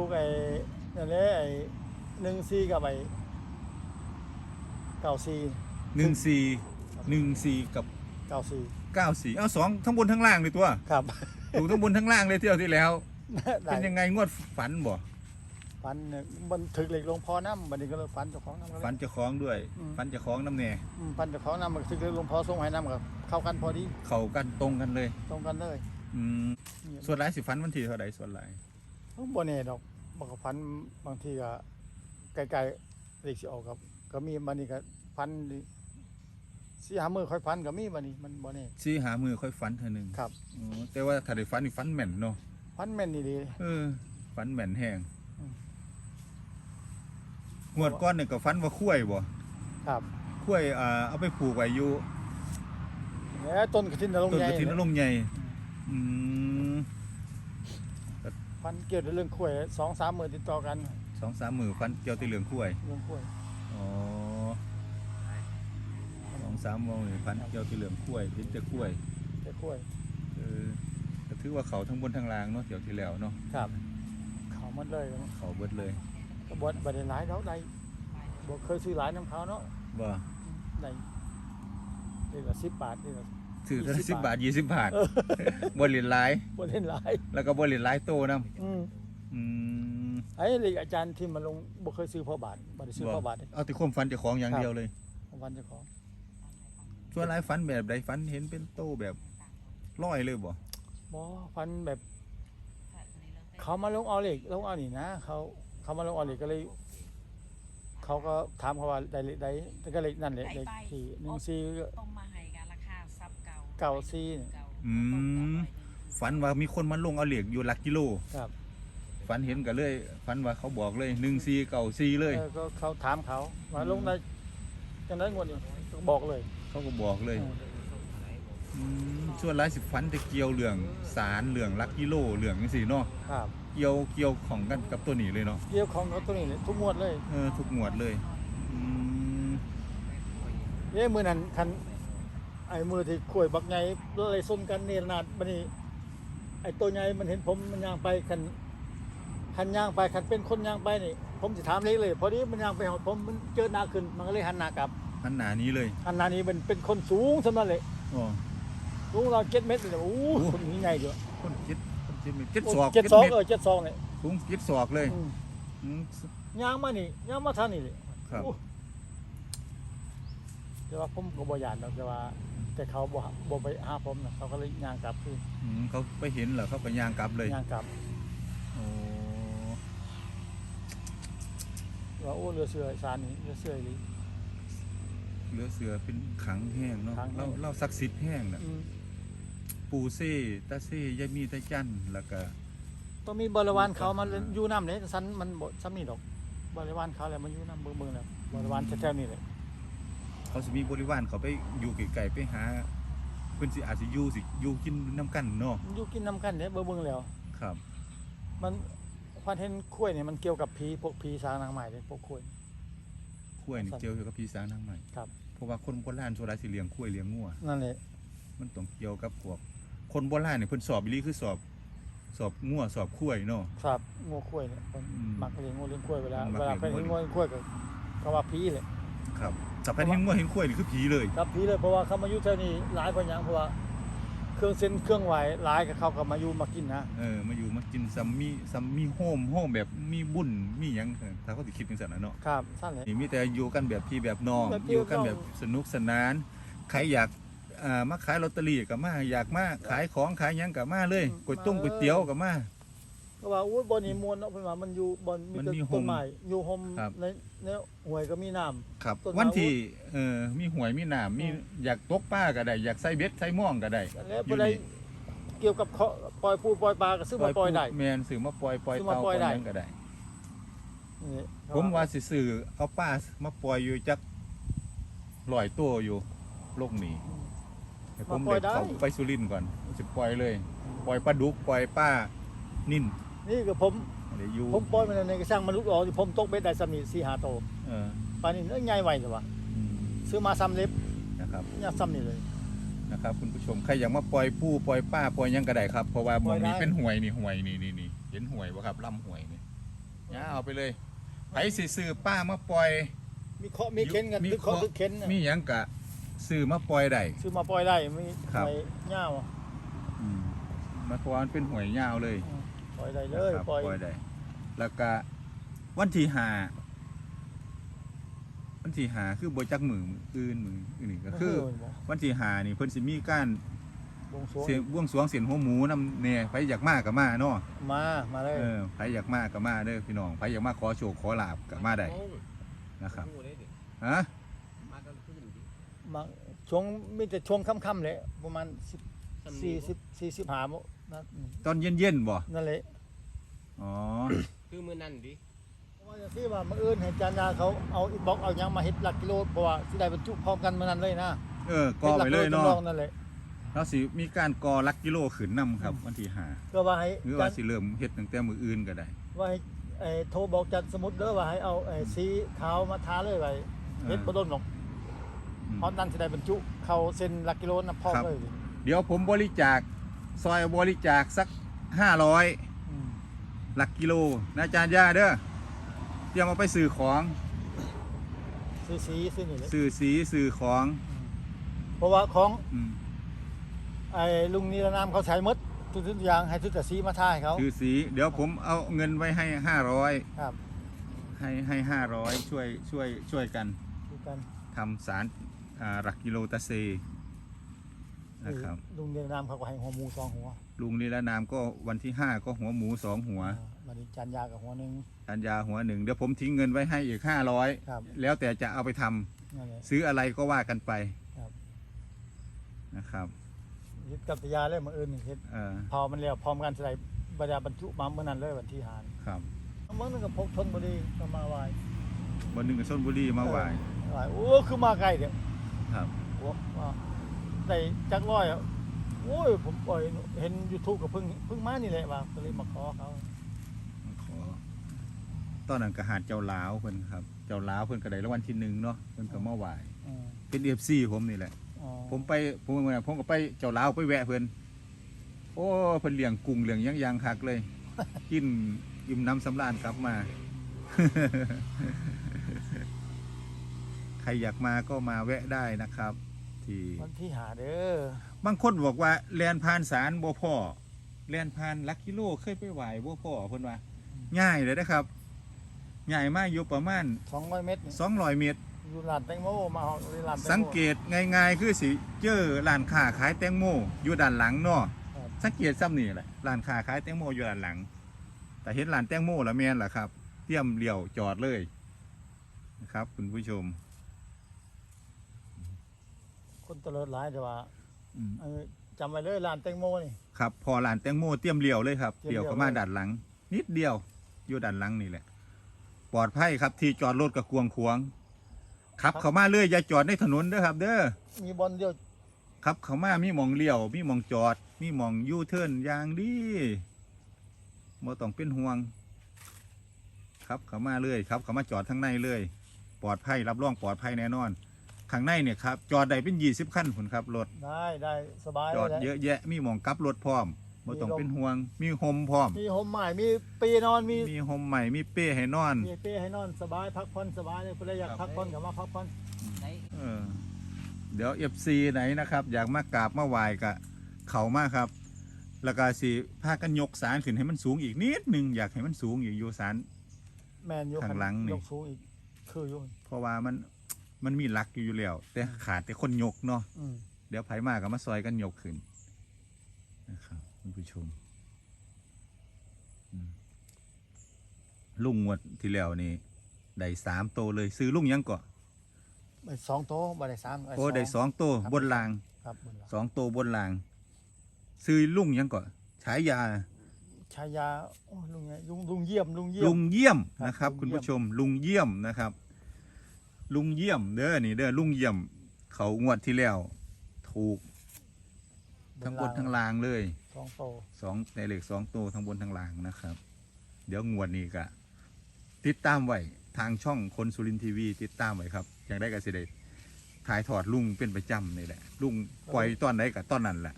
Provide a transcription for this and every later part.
ถูกไอ้นั่นแหละไอ้หนึ่งซีกับไอ้เก้าซีหนึ่งสี่หนึ่งสี่กับเก้าซีเก้าสี่เอาสองทั้งบนทั้งล่างเลยตัวครับถูกทั้งบนทั้งล่างเลยเที่ยวที่แล้ว ได้เป็นยังไงงวดฝันบ่ฟันเนี่ยมันถึกเหล็กลงพอน้ำบัดนี้ก็เลยฟันเจ้าของน้ำก็เลย ฝันเจะคล้าของด้วยอืม ฝันเจะคล้าของน้ำแน่อืมฟันเจ้าของน้ำมันถึกเหล็กลงพอส่งให้น้ำกับเข้ากันพอดีเข้ากันตรงกันเลย ตรงกันเลยอืมนี่ส่วนหลายสิฝันวันที่เท่าใดส่วนหลาย บ่แน่ดอก บางก็ฟันบางทีก็ไกลๆเหล็กสิออกครับ ก็มีบัดนี้ก็ฟันสี่หามือค่อยฟันก็มีบัดนี้มันบ่แน่ชี้หามือค่อยฝันเท่านึงครับอ๋อแต่ว่าถ้าได้ฝันนี่ฝันแม่นเนาะฟันแม่นดี เออฝันแม่นแห้งอืม งวดก้อนเนี่ยก็ฝันว่าคุ้ยบ่ๆครับคุ้ยอ่าเอาไปปลูกไว้อยู่ แล้วต้นกระถินนรงต้นใหญ่กระถินนรงค์ใหญ่ อืม ฟันเกี่ยวกับเรื่องข้วยสองสามมือติดต่อกันสองสามมือฝันเกี่ยวแติเหลืองคุ้ยเรื่องข้วยอ๋อสองสามมือฝันเกี่ยวแติเหลืองคุ้ยเห็นแต่คุ้ยแต่ข้วยเออก็ถือว่าเขาทั้งบนทั้งล่างเนาะเดี๋ยวที่แล้วเนาะครับ เขาหมดเลยเขาเบิดเลยก็บดบดได้หลายแล้วได้บ่เคยซื้อหลายน้ำเขาเนาะว่าได้เดือนละสิบบาทเดือนละ ถือยี่สิสิบบบาทบาทยี่สิบบาทบนเหรียญหลายบ่เล่นหลายแล้วก็บนเหรียญหลายโตนํอืมอืมไอ้เลขอาจารย์ที่มาลงบ่เคยซื้อพอบาทบ่ได้ซื้อพอบาทเลยเอาแต่ความฝันเจ้าของอย่างเดียวเลยวันเจ้าของส่วนหลายฝันแบบใดฝันเห็นเป็นโตแบบร้อยเลยบ่บ่ฟันแบบ เขามาลงเอาเลขลงเอานี่นะเขาเขามาลงเอาเลขก็เลยเขาก็ถามเขาว่าได้เลขใดแต่ก็เลขนั่นแหละเลขที่หนึ่งสี่ เก่าเก่าซี่เนี่ยเก่าอืมฝันว่ามีคนมาลงเอาเหล็กอยู่หลักกิโล ครับฝันเห็นก็เลย ฝันว่าเขาบอกเลยหนึ่งซีเก่าซีเลยออก็เขาถามเขาว่าลงได้จังได๋งวดนี้ก็บอกเลยเขาก็บอกเลยเอออืมส่วนหลายสิฝันแต่เกี่ยวเรื่องสารเรื่องหลักกิโลเรื่องจังซี่เนาะครับ เกี่ยวเกี่ยวของกันกับตัวนี้เลยเนาะเกี่ยวของเขาตัวนี้เลยทุกงวดเลยเออทุกหมวดเลยอืม เอ้มือนั้นคัน ไอ้มือที่ข่วยบักใหญ่เลยส้นกันเนรนาดบัดนี้ ไอ้ตัวใหญ่มันเห็นผมมันย่างไปคันคันย่างไปคันเป็นคนย่างไปนี่ ผมสิถามเลขเลยพอดีมันย่างไปหอดผมมันเจอหน้าขึ้นมันก็เลยหันหน้ากลับอันหนานี้เลยหันหน้านี้มันเป็นคนสูงสำนั้นเลยอ๋อสูงเราเจ็ดเมตรเลยโอ้โหโอ้คนนี้ใหญ่เดียวคนเจ็ดคนเจ็ดเมตรเจ็ดศอกเจ็ดสองเมตรเออเจ็ดสองเลยสูงเจ็ดศอกเลยอืมอืมย่างมานี่ย่างมาทางนี่เลยครับโอ้แต่ว่าผมก็บ่ยานดอกแต่ว่า แต่เขาบ่บ่ไปหาผมนะเขาก็เลยย่างกลับคืออืมเขาไปเห็นเหรอเขาไปย่างกลับเลยย่างกลับโอ้ว่าโอ้เรือเสือสารนี่เรือเสืออีหลีเหลือเสือเป็นขังแห้งเนาะขังแห้เรางเราศักดิ์สิทธิ์แห้งน่ะอืมปูเซ่ตาเซ่ยายมีตาจันแล้วก็ ต้องมีบริวารเขามาอยู่น้ำเนี่ยสันมันบ่ซ้ำนี่ดอกบริวารเขาแหละมันอยู่น้ำเบิ่งเบิ่งแล้วบริวารแถวๆนี่เลย เขาสิมีบริวารเขาไปอยู่ไกลๆไปหาเพิ่นสิอาจสิอยู่สิอยู่กินน้ำกันเนาะมันอยู่กินน้ำกันเนี่ยเบิ่งเบิ่งแล้ว ครับ มันพันเห็นคุ้วยเนี่ยมันเกี่ยวกับผีพวกผีสางนางใหม่เลยพวกคุ้วยข้วยนี่เกี่ยวกับพี่สางนางใหม่ครับ เพราะว่าคนโบราณโซดาสิเลี้ยงข้วยเลี้ยงงัวนั่นแหละมันต้องเกี่ยวกับพวก คนโบราณเนี่ยเพิ่นสอบอีหลีคือสอบ สอบงัวสอบข้วยเนาะ ครับงูคุ้วยเนี่ยคนอืมมักเลี้ยงงูเลี้ยงคุ้วยเวลามักเวลาเลี้ไปยงงูเห็นงูเลี้ยงคุ้วยก็ก็ว่าผีเลยครับ ถ้าเพิ่นเห็นงัวเห็นข้วยนี่คือผีเลยครับผีเลยเพราะว่าเขามาอยู่แถวนี้หลายคนอย่างเพราะว่าเครื่องเส้นเครื่องไหวหลายกับเขาก็มาอยู่มากินนะเออมาอยู่มากินซัมมี่ซัมมี่โฮมโฮมแบบมีบุญมีหยังเออถ้าเขาสิคิดจังซั่นน่ะเนาะครับสั้นเลย นี่มีแต่อยู่กันแบบพี่แบบน้องแบบพี่อยู่กันแบบน้องแบบสนุกสนานใครอยากอ่ามาขายลอตเตอรี่ก็มาอยากมาขายของขายหยังก็มาเลยก๋วยต้มก๋วยเตี๋ยวก็มา ก็ว่าอุ้ยบอนนี่มวนเนาะเพิ่นว่ามันอยู่บอนมีมันแต่มีโฮมต้นไม้อยู่โฮมครับ ในในห้วยก็มีน้ำ ครับ ต้นไม้ วันที่เออมีหวยมีหนามมีอืมอยากตกปลาก็ได้อยากใส่เบ็ดใส่ม่องก็ได้แล้วอยู่บ่ได้นี่เกี่ยวกับเขาปล่อยปูปล่อยปลาก็ซื้อมาปล่อยได้ แมนซื้อมาปล่อยปล่อยซื้อมาเต่าปล่อยได้ หยังก็ได้ นี่ผมว่าสิซื้อเอาปลามาปล่อยอยู่จักลอยตัวอยู่โลกนี้ให้ผมมาปล่อยได้เด็เขาไปสุรินทร์ก่อนสิปล่อยเลย ปล่อยปลาดุกปล่อยป้านิ่น นี่ก็ผมเดี๋ยวอยู่ผมปล่อยมันในกระชังมันลุกออกที่ผมตกเบ็ดได้สำนี4 5โตวเออปลานี่เอ้ยใหญ่ไวจังวะอืมซื้อมาซ้ำเล็บนะครับเนี่ยซ้ำนี่เลย นะครับ คุณผู้ชมใครอยากมาปล่อยปูปล่อยป้าปล่อยหยังก็ได้ครับเพราะว่าหมองนี้ปล่อยได้ เป็นหวยนี่หวยนี่นี่นี่เห็นหวยบ่ครับลำหวยนี่ยาวไปเลยไผสิซื้อป้ามาปล่อย มีเคาะมีเข็นกันมีตึกเคาะเคาะ ตึกเข็นน่ะมีหยังกะซื้อมาปล่อยได้ ซื้อมาปล่อยได้มีครับไปเง่าวอะอืมมันเพราะว่ามันเป็นหวยยาวเลย อืมป ล่อยได้เลยครับปล่อยปล่อยได้แล้วก็วันที่หาวันที่หาคือบ่จักมือมืออื่นมืออื่นก็คือ วันที่หานี่เพิ่นสิมีการบวงสรวงเสียงบวงสรวงเสียนหัวหมูนำแน่ไผอยากมาก็มาเนาะมามาเลยเออไผอยากมาก็มาเด้อพี่น้องไผอยากมาขอโชคขอลาบก็มาได้นะครับฮะมาช่วงมีแต่ช่วงค่ำๆเลยประมาณ10 40 40หาโมงนะ อืมตอนเย็นๆบ่นั่นแหละอ๋อ คือมือนั่นดิว่าอย่างที่ว่ามื่ออื่นเห็นจานยาเขาเอาอินบ็อกเอาหยังมาเฮ็ดหลักกิโลเพราะว่าสิได้บรรจุพร้อมกันมื้อนั้นเลยนะเออก่อไปเลยเนาะฮ็ดหกกิโจำลองนั่นแหละเราสิมีการก่อลักกิโลขึ้นนํครับ วันที่หาก็ว่าให้หรือว่าสิเริ่มเฮ็ดตั้งแต่มื้ออื่นก็ได้ ว่าให้ไอ้โทรบอกจัดสมุดเด้อว่าให้เอาไอ้สีขาวมาทาเลยไว้เฮ็ดบ่โดนหรอกอืมเพราะนั้นสิได้บรรจุเข้าเส้นหลักกิโลนะพร้อมครับ เลย เดี๋ยวผมบริจาค ซอยบริจาคสัก500อืมหลักกิโลนะอาจารย์ย่าเด้อเตรียมเอาไปซื้อของซื้อสีซื้อนี่แหละซื้อสีซื้อของอืมเพราะว่าของอืมไอ้ลุงนิรนามเขาใช้หมดทุกๆอย่างให้ทุกแต่สีมาทาให้เขาซื้อสีเดี๋ยวผมเอาเงินไว้ให้500ครับให้ให้500ช่วยช่วยช่วยกัน ดูกัน ทำสารอ่าหลักกิโลตะเซ นะครับ ลุงนิรนามเขาก็ให้หัวหมูสองหัวลุงนิรนามก็วันที่5ก็หัวหมู2หัว อ่าบัดนี้จานยากับหัวหนึงอาจารย์ยาหัวหนึ่งเดี๋ยวผมทิ้งเงินไว้ให้อีก500ครับ แล้วแต่จะเอาไปทำนั่นแหละ ซื้ออะไรก็ว่ากันไปครับ นะครับเฮ็ดกับตยาเลยมื้ออื่นนี่เฮ็ดเออพอมันแล้วพร้อมกันสิได้บรรดาบรรจุมาเมื่อนั้นเลยวันที่หานครับเมื่อนั้นก็พกชนบุรีก็มาไหว้วันหนึ่งกับชนบุรีมาไหวไหว้โอ้คือมาไกลเด้อครับ โอ้ว่า ได้จักร้อยอะโอ้ยผมปล่อยเห็น YouTube ก็เพิ่งเพิ่งมานี่แหละว่าก็เลยมาขอเขาขอตอนนั้นก็หาดเจ้าลาวเพิ่นครับ เจ้าลาวเพิ่นก็ได้รางวัลที่หนึ่งเนาะเพิ่นก็มาไหวอืมเป็น FC ผมนี่แหละ อ๋อผมไปผมเมื่อผมก็ไปเจ้าลาวไปแวะเพิ่นโอ้เพิ่นเลี้ยงกุ้งเลี้ยงหยังยางคักเลย กินอิ่มน้ำสำราญกลับมา ใครอยากมาก็มาแวะได้นะครับ ที่วันที่หาเด้อบางคนบอกว่าแลนผ่านสารบ่พ่อแลนผ่านลักกิโลเคยไปไหวบ่พ่อเพิ่นว่าง่ายเลยนะครับง่ายมากอยู่ประมาณ200เมตรนี่200เมตรอยู่ร้านแตงโมมาเอาที่ร้านแตงโมสังเกตง่ายๆคือสิเจอร้านค้าขายแตงโมอยู่ด้านหลังเนาะครับสังเกตซ้ำนี่แหละร้านค้าขายแตงโมอยู่ด้านหลัง แต่เห็นร้านแตงโมแล้วแม่นล่ะครับ เตรียมเลี้ยวจอดเลยนะครับคุณผู้ชม คนตะเลิดหลายแต่ว่าอืมเออจำไว้เลยร้านแตงโมนี่ ครับพอร้านแตงโมเตรียมเลี้ยวเลยครับเตรียมเลี้เลี้ยยววเข้ามาด้านหลัง นิดเดียว อยู่ด้านหลังนี่แหละ ปลอดภัยครับที่จอดรถกับกวงขวางขับเข้ามาเลยอย่าจอดในถนนเด้อครับ เด้อ มีบอลเดียวขับเข้ามามีหมองเลี้ยว มีหมองจอด มีหมองยูเทิร์นอย่างดีบ่ต้องเป็นห่วง ครับเข้ามาเลยครับเข้ามาจอดทั้งในเลย ปลอดภัยรับรองปลอดภัยแน่นอน ข้างในเนี่ยครับจอดได้เป็นยี่สิบคันคุณครับรถได้ได้สบายจอดเลยเยอะแยะมีหมองกลับรถพร้อมบ่ต้องมีลมเป็นห่วง มีโฮมพร้อม มีห่มใหม่ มีปีนอน มี มีโฮมใหม่ มีเป้ให้นอน มีเป้ให้นอนสบายพักผ่อนสบายเลยเพื่ออยากครับพักผ่อนก็มาพักผ่อนไหนเออเดี๋ยวเอฟซีไหนนะครับ อยากมากราบมาไหว้กะเขามาครับ แล้วก็สิพากันยกสารขึ้นให้มันสูงอีกนิดหนึ่งอยากให้มันสูงอีกอยู่สารแมนยกข้างหลังนี่ยกสูงอีกคืออยู่เพราะว่ามัน มันมีหลักอยู่แล้ว แต่ขาดแต่คนยกเนาะอืมเดี๋ยวไผมาก็มาซอยกันยกขึ้นนะครับคุณผู้ชมอืมลุงงวดที่แล้วนี่ได้สามโตวเลย ซื้อลุงยังก่อไปสองโต๊ะบ่ได้สามโอ้ได้สองโตวครับบนรางครับบนหลังสองตัวบนราง ซื้อลุงยังก่อนฉายา ชายาโอ้ลุงไงลุงลุงเยี่ยมลุงเยี่ยลุมงเยี่ยมครับนะครับลุงคุณเยี่ยม ผู้ชมลุงเยี่ยมนะครับ ลุงเยี่ยมเด้อนี่เด้อลุงเยี่ยม เขางวดที่แล้ว ถูก ทั้งบนทั้งล่างเลยสองโต๊ะสองในเหล็กสองตัวทั้งบนทั้งล่างนะครับ เดี๋ยวงวดนี้ก็ติดตามไว้ทางช่องคนสุรินทร์ทีวี ติดตามไว้ครับอย่างได้กับเสด็จถ่ายถอดลุงเป็นประจำนี่แหละลุงปล่อยตอนไหนกับตอนนั้นแหละ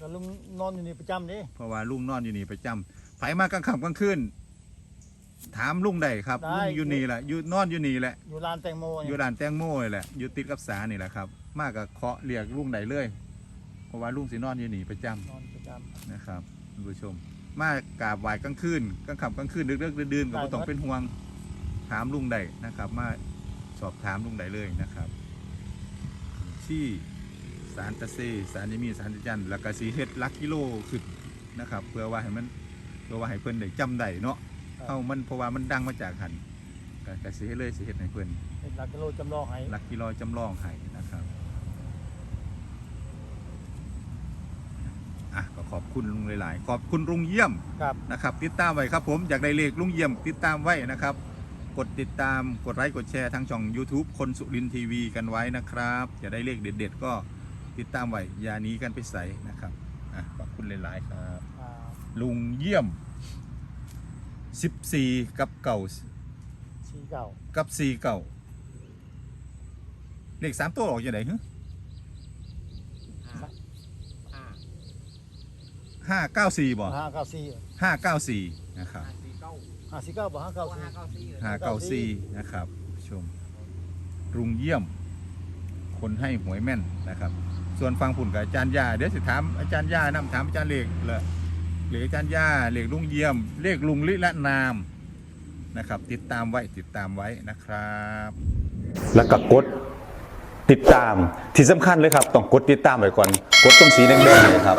ก็ลุงนอนอยู่นี่ประจำนี่เพราะว่าลุงนอนอยู่นี่ประจำไผมากลางค่ำกลางคืน ถามลุงได้ครับได้ ลุงอยู่นี่แหละอยู่นอนอยู่นี่แหละอยู่ร้านแตงโมอเนี่ยู่ร้านแตงโมนี่แหละอยู่ติดกับสานี่แหละครับ มากกับเคาะเรียกลุงได้เลย เพราะว่าลุงสินอนอยู่นี่ประจำ นอนประจำ นะครับคุณผู้ชม มากราบไหว้กลางคืนกลางค่ำกลางคืนดึกๆดื่นๆก็ได้บ่ต้องครับเป็นห่วงถามลุงได้นะครับ มาสอบถามลุงได้เลยนะครับ ที่สารตะเซสารยมีสารตะจันแล้วก็สีเฮ็ดลักกิโลขึ้นนะครับ เพื่อว่าให้มันเพื่อว่าให้เพิ่นได้จำได้เนาะ เอ้ามันเพราะว่ามันดังมาจากหันก็ก็สิเฮ็ดเลยสิเฮ็ดให้เพิ่นเป็นหลักกิโลจำลองให้ลักกิโลจำลองให้นะครับอะก็ขอบคุณลุงหลายๆ ขอบคุณลุงเยี่ยมครับนะครับ ติดตามไว้ครับ ผมอยากได้เลขลุงเยี่ยม ติดตามไว้นะครับ กดติดตามกดไลค์กดแชร์ทางช่อง YouTube คนสุรินทีวีกันไว้นะครับอยากได้เลขเด็ด ๆ ก็ติดตามไว้อย่าหนี้กันไปใส่นะครับอะขอบคุณหลายๆครับอ่าลุงเยี่ยม 14กับเก่าชีเก่ากับ4เก่าเลขสามตัวออกยังไงฮึห้าห้าเก้าสี่บ่ห้าเก้าสี่ห้าเก้าสี่นะครับห้าสี่เก้าห้าสี่เก้าบ่ห้าเก้าตัวสี่ห้าเก้าสี่เลยห้าเก้าสี่นะครับชมรุงเยี่ยม คนให้หวยแม่นนะครับ ส่วนฟังผุ่นกับอาจารย์ยาเดี๋ยวสิถามอาจารย์ยานำถามอาจารย์เลขเลย เลขอาจารย์ยาเลขลุงเยี่ยมเลขลุงลิละนามนะครับ ติดตามไว้ติดตามไว้นะครับ แล้วก็กดติดตามที่สำคัญเลยครับ ต้องกดติดตามไว้ก่อน กดตรงสีแดงๆเลยครับ